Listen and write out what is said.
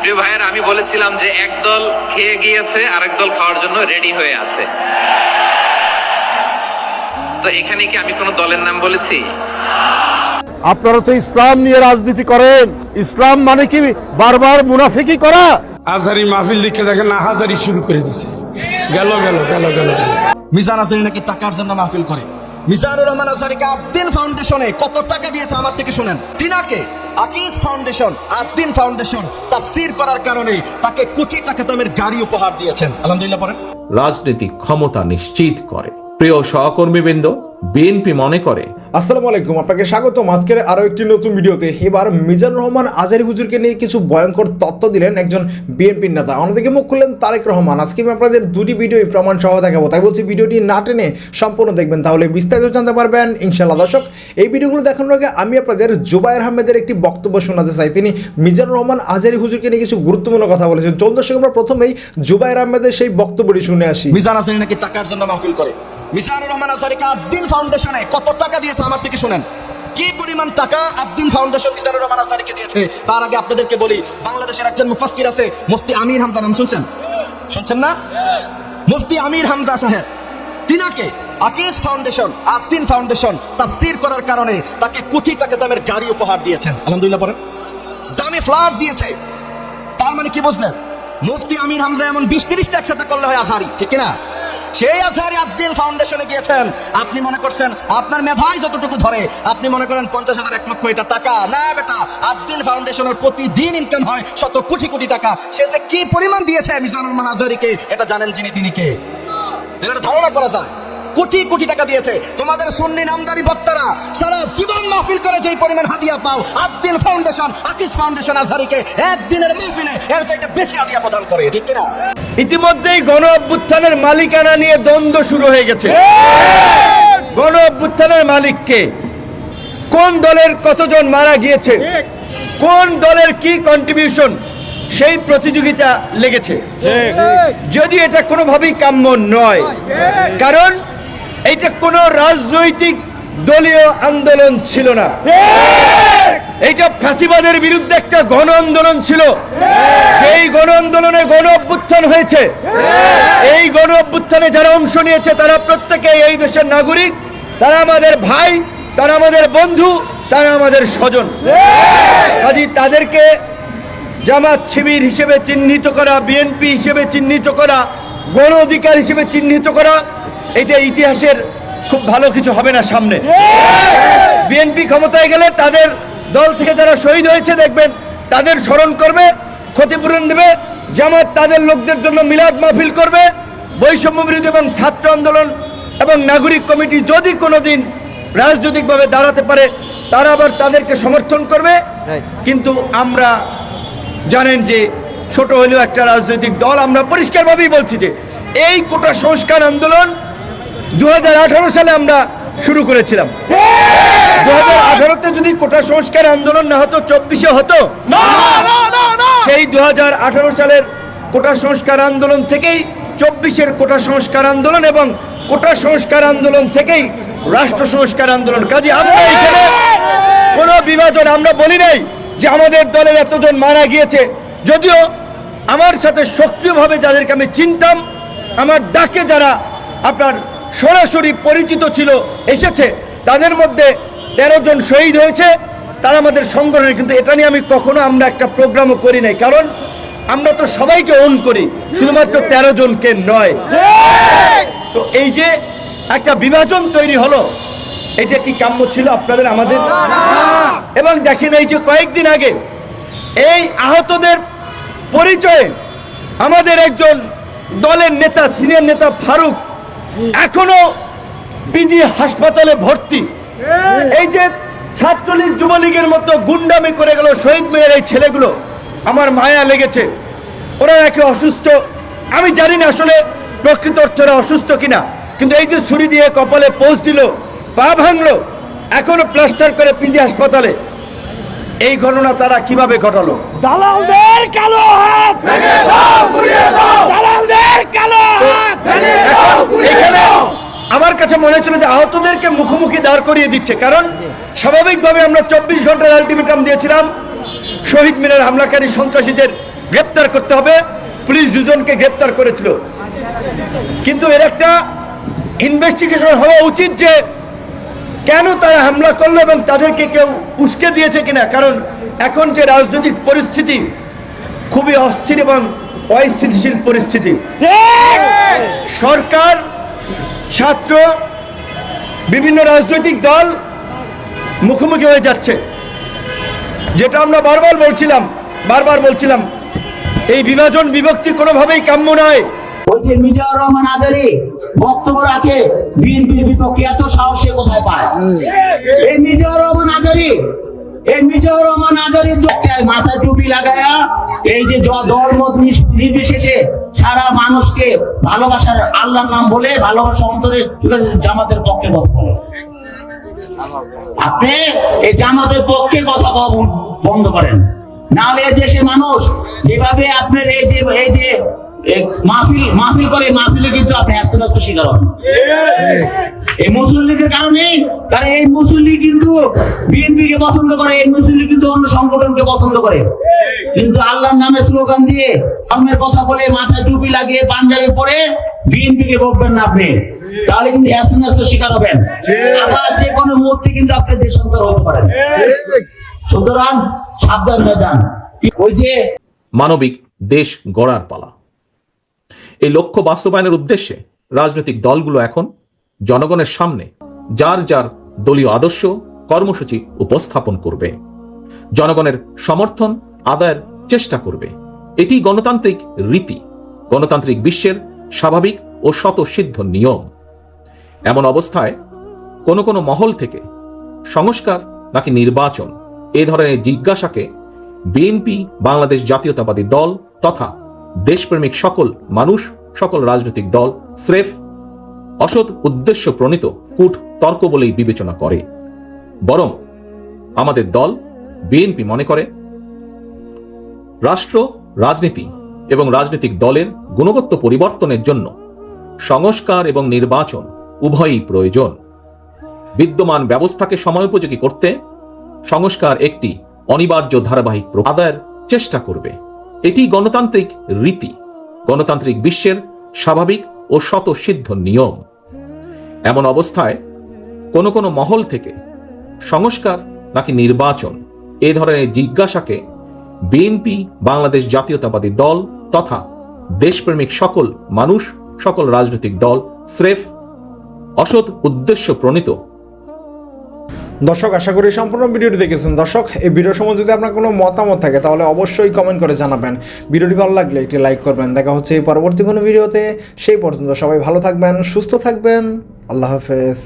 প্রিয় ভাইয়েরা আমি বলেছিলাম যে একদল খেয়ে গিয়েছে আরেক দল খাওয়ার জন্য রেডি হয়ে আছে। তো এখানে কি আমি কোনো দলের নাম বলেছি? আপনারা তো ইসলাম নিয়ে রাজনীতি করেন। ইসলাম মানে কি বারবার মুনাফিকি করা? আজহারি মাহফিল লিখে দেখেন না হাজারি শুরু করে দিছে। গেল গেল গেল গেল গেল। মিজান আজহারি নাকি টাকার জন্য মাহফিল করে? মিজানুর রহমান আজহারিকে আদ্দিন ফাউন্ডেশনে কত টাকা দিয়েছে আমার থেকে শোনেন। তিনাকে আকিস ফাউন্ডেশন আদ্দিন ফাউন্ডেশন তাফসির করার কারণে তাকে কোটি টাকা দামের গাড়ি উপহার দিয়েছেন। আলহামদুলিল্লাহ পড়েন। রাজনৈতিক ক্ষমতা নিশ্চিত করে। প্রিয় সহকর্মীবৃন্দ বিএনপি মনে করে। আসসালামু আলাইকুম আপনাকে স্বাগতম। আজকের আরও একটি নতুন ভিডিওতে এবার মিজানুর রহমান আজারি হুজুরকে নিয়ে কিছু ভয়ঙ্কর তথ্য দিলেন একজন বিএনপির নেতা। অন্যদিকে মুখ খুললেন তারেক রহমান। আজকে আমি আপনাদের দুটি ভিডিও প্রমাণ সহ দেখাবো। তাই বলছি ভিডিওটি না টেনে সম্পূর্ণ দেখবেন তাহলে বিস্তারিত জানতে পারবেন ইনশাল্লাহ দর্শক এই ভিডিওগুলো দেখানোর আগে আমি আপনাদের জুবাইর আহমেদের একটি বক্তব্য শোনাতে চাই। তিনি মিজানুর রহমান আজারি হুজুরকে নিয়ে কিছু গুরুত্বপূর্ণ কথা বলেছেন। চল দর্শক আমরা প্রথমেই জুবাইর আহমেদের সেই বক্তব্যটি শুনে আসি। মিজান আজহারি নাকি টাকার জন্য মাহফিল করে? মিজানুর রহমান আজহারিকে আদ্দিন ফাউন্ডেশনে কত টাকা দিয়েছে আমার থেকে শুনেন। কি পরিমাণ টাকা আব্দিন ফাউন্ডেশন মিজানুর রহমান আজহারিকে দিয়েছে, তার আগে আপনাদেরকে বলি, বাংলাদেশের একজন মুফাসসির আছে, মুফতি আমির হামজা, নাম শুনছেন? শুনছেন না? মুফতি আমির হামজা সাহেব, তিনাকে আকিস ফাউন্ডেশন আদ্দিন ফাউন্ডেশন তাফসির করার কারণে তাকে কোটি টাকা দামের গাড়ি উপহার দিয়েছেন। আলহামদুলিল্লাহ পড়েন। দামি ফ্ল্যাট দিয়েছে। তার মানে কি বুঝলেন? মুফতি আমির হামজা এমন বিশ তিরিশটা একসাথে করলে হয় আজহারি, ঠিক না সেই আজহারি আদ্দিন ফাউন্ডেশনে গিয়েছেন। আপনি মনে করছেন আপনার মেধাই যতটুকু ধরে, আপনি মনে করেন পঞ্চাশ হাজার, এক লক্ষ এটা টাকা। না বেটা আদ্দিন ফাউন্ডেশনের প্রতিদিন ইনকাম হয় শত কোটি কোটি টাকা। সে যে কি পরিমাণ দিয়েছে মিজানুর রহমান আজহারিকে, এটা জানেন যিনি তিনি কে। এটা ধারণা করা যায়। কোটি কোটি টাকা দিয়েছে। তোমাদের সুন্নি নামদারি বক্তারা সারা জীবন মাহফিল করে যেই পরিমাণ হাদিয়া পাও আদ্দিন ফাউন্ডেশন, আকিস ফাউন্ডেশন আজহারিকে একদিনের মাহফিলে এর চাইতে বেশি হাদিয়া প্রদান করে, ঠিক কিনা? ইতিমধ্যেই গণ অভ্যুত্থানের মালিকানা নিয়ে দ্বন্দ্ব শুরু হয়ে গেছে। গণ অভ্যুত্থানের মালিককে কোন দলের কতজন মারা গিয়েছে? কোন দলের কি কন্ট্রিবিউশন সেই প্রতিযোগিতা লেগেছে। যদি এটা কোনোভাবেই কাম্য নয়, কারণ এইটা কোনো রাজনৈতিক দলীয় আন্দোলন ছিল না। এইটা ফ্যাসিবাদের বিরুদ্ধে একটা গণ আন্দোলন ছিল সেই গণ আন্দোলনে গণ অভ্যুত্থান হয়েছে। এই গণ অভ্যুত্থানে যারা অংশ নিয়েছে তারা প্রত্যেকে এই দেশের নাগরিক তারা আমাদের ভাই তারা আমাদের বন্ধু তারা আমাদের স্বজন। কাজী তাদেরকে জামাত শিবির হিসেবে চিহ্নিত করা বিএনপি হিসেবে চিহ্নিত করা গণ অধিকার হিসেবে চিহ্নিত করা এটা ইতিহাসের খুব ভালো কিছু হবে না সামনে। বিএনপি ক্ষমতায় গেলে তাদের দল থেকে যারা শহীদ হয়েছে দেখবেন তাদের স্মরণ করবে ক্ষতিপূরণ দেবে জামাত তাদের লোকদের জন্য মিলাদ মাহফিল করবে বৈষম্য বিরোধী এবং ছাত্র আন্দোলন এবং নাগরিক কমিটি যদি কোনোদিন রাজনৈতিকভাবে দাঁড়াতে পারে তারা আবার তাদেরকে সমর্থন করবে। কিন্তু আমরা জানেন যে ছোট হলেও একটা রাজনৈতিক দল আমরা পরিষ্কারভাবেই বলছি যে এই কোটা সংস্কার আন্দোলন দু হাজার আঠারো সালে আমরা শুরু করেছিলাম। দু হাজার আঠারোতে যদি কোটা সংস্কার আন্দোলন না হতো চব্বিশে হতো সেই দু হাজার আঠারো সালের কোটা সংস্কার আন্দোলন থেকেই চব্বিশের কোটা সংস্কার আন্দোলন এবং কোটা সংস্কার আন্দোলন থেকেই রাষ্ট্র সংস্কার আন্দোলন। কাজে আমরা এখানে কোনো বিভাজন আমরা বলি নাই যে আমাদের দলের এতজন মারা গিয়েছে। যদিও আমার সাথে সক্রিয়ভাবে যাদেরকে আমি চিনতাম আমার ডাকে যারা আপনার সরাসরি পরিচিত ছিল, এসেছে। তাদের মধ্যে তেরো জন শহীদ হয়েছে। তারা আমাদের সংগঠনের, কিন্তু এটা নিয়ে আমি কখনো আমরা একটা প্রোগ্রামও করি নাই। কারণ আমরা তো সবাইকে অন করি, শুধুমাত্র তেরো জনকে নয়। তো এই যে একটা বিভাজন তৈরি হলো, এটা কি কাম্য ছিল আপনাদের, আমাদের? এবং দেখেন এই যে কয়েকদিন আগে, এই আহতদের পরিচয়ে আমাদের একজন দলের নেতা সিনিয়র নেতা ফারুক এখনও পিজি হাসপাতালে ভর্তি। এই যে ছাত্রলীগ যুবলীগের মতো গুন্ডামি করে গেল শহীদ মেয়ের এই ছেলেগুলো আমার মায়া লেগেছে। ওরা নাকি অসুস্থ? আমি জানি না আসলে প্রকৃত অর্থে ওরা অসুস্থ কিনা কিন্তু এই যে ছুরি দিয়ে কপালে পৌঁছ দিল পা ভাঙলো এখনও প্লাস্টার করে পিজি হাসপাতালে। এই ঘটনা তারা কীভাবে ঘটালো? দালালদের কালো হাত! দালালদের কালো কাছে মনে হচ্ছিল যে আহতদেরকে মুখোমুখি দাঁড় করিয়ে দিচ্ছে। কারণ স্বাভাবিকভাবে আমরা চব্বিশ ঘণ্টার আলটিমেটাম দিয়েছিলাম শহীদ মিনার হামলাকারী সন্ত্রাসীদের গ্রেপ্তার করতে হবে পুলিশ দুজনকে গ্রেপ্তার করেছিল। কিন্তু এর একটা ইনভেস্টিগেশন হওয়া উচিত যে কেন তারা হামলা করল এবং তাদেরকে কেউ উস্কে দিয়েছে কিনা। কারণ এখন যে রাজনৈতিক পরিস্থিতি খুবই অস্থির এবং অস্থিতিশীল পরিস্থিতি। সরকার ছাত্র বিভিন্ন রাজনৈতিক দল মুখোমুখি হয়ে যাচ্ছে। যেটা আমরা বারবার বলছিলাম বারবার বলছিলাম এই বিভাজন বিভক্তি কোনোভাবেই কাম্য নয়। বলছে মিজানুর রহমান আজারি বক্তব্য রাখে বিএনপির বিপক্ষে এত সাহস সে কোথায় পায়? এই মিজানুর রহমান আজারি এই রহমান আজারি একটা মাথায় টুপি লাগায়া এই যে নির্বিশেষে সারা মানুষকে ভালোবাসার আল্লাহর নাম বলে ভালোবাসা অন্তরে জামাতের পক্ষে কথা আপনি এই জামাতের পক্ষে কথা বন্ধ করেন। নাহলে দেশের মানুষ যেভাবে আপনার এই যে এই যে মাহফিল মাহফিল করে, মাহফিলে কিন্তু আপনি আস্তে আস্তে শিকার হন এই মুসলিম লীগের কারণে কারণ এই মুসলিম লীগ কিন্তু বিএনপি কে পছন্দ করে এই মুসলিম লীগ কিন্তু অন্য সংগঠনকে পছন্দ করে। কিন্তু আল্লাহর নামে স্লোগান দিয়ে ধর্মের কথা বলে মাথায় টুপি লাগিয়ে পাঞ্জাবি পরে বিএনপি কে বকবেন না আপনি। তাহলে কিন্তু শিকার হবেন। আবার যে কোনো মুহূর্তে কিন্তু আপনি দেশান্তর হতে পারেন। সুতরাং সাবধান হয়ে যান। ওই যে মানবিক দেশ গড়ার পালা। এই লক্ষ্য বাস্তবায়নের উদ্দেশ্যে রাজনৈতিক দলগুলো এখন জনগণের সামনে যার যার দলীয় আদর্শ কর্মসূচি উপস্থাপন করবে। জনগণের সমর্থন আদায়ের চেষ্টা করবে। এটি গণতান্ত্রিক রীতি, গণতান্ত্রিক বিশ্বের স্বাভাবিক ও স্বতঃসিদ্ধ নিয়ম। এমন অবস্থায় কোনো কোনো মহল থেকে সংস্কার নাকি নির্বাচন এ ধরনের জিজ্ঞাসাকে বিএনপি বাংলাদেশ জাতীয়তাবাদী দল তথা দেশপ্রেমিক সকল মানুষ, সকল রাজনৈতিক দল, স্রেফ অসৎ উদ্দেশ্য প্রণীত কূট তর্ক বলেই বিবেচনা করে। বরং আমাদের দল বিএনপি মনে করে, রাষ্ট্র, রাজনীতি এবং রাজনৈতিক দলের গুণগত পরিবর্তনের জন্য সংস্কার এবং নির্বাচন উভয়ই প্রয়োজন। বিদ্যমান ব্যবস্থাকে সময়োপযোগী করতে সংস্কার একটি অনিবার্য ধারাবাহিক আদায়ের চেষ্টা করবে। এটি গণতান্ত্রিক রীতি, গণতান্ত্রিক বিশ্বের স্বাভাবিক ও স্বতঃসিদ্ধ নিয়ম। এমন অবস্থায় কোনো কোনো মহল থেকে সংস্কার নাকি নির্বাচন এ ধরনের জিজ্ঞাসাকে বিএনপি বাংলাদেশ জাতীয়তাবাদী দল তথা দেশপ্রেমিক সকল মানুষ, সকল রাজনৈতিক দল, স্রেফ অসৎ উদ্দেশ্য প্রণীত। দর্শক, আশা করি সম্পূর্ণ ভিডিওটি দেখেছেন। দর্শক, এই ভিডিও সময় যদি আপনার কোনো মতামত থাকে, তাহলে অবশ্যই কমেন্ট করে জানাবেন। ভিডিওটি ভালো লাগলে একটি লাইক করবেন। দেখা হচ্ছে এই পরবর্তী কোনো ভিডিওতে। সেই পর্যন্ত সবাই ভালো থাকবেন, সুস্থ থাকবেন। আল্লাহ হাফেজ।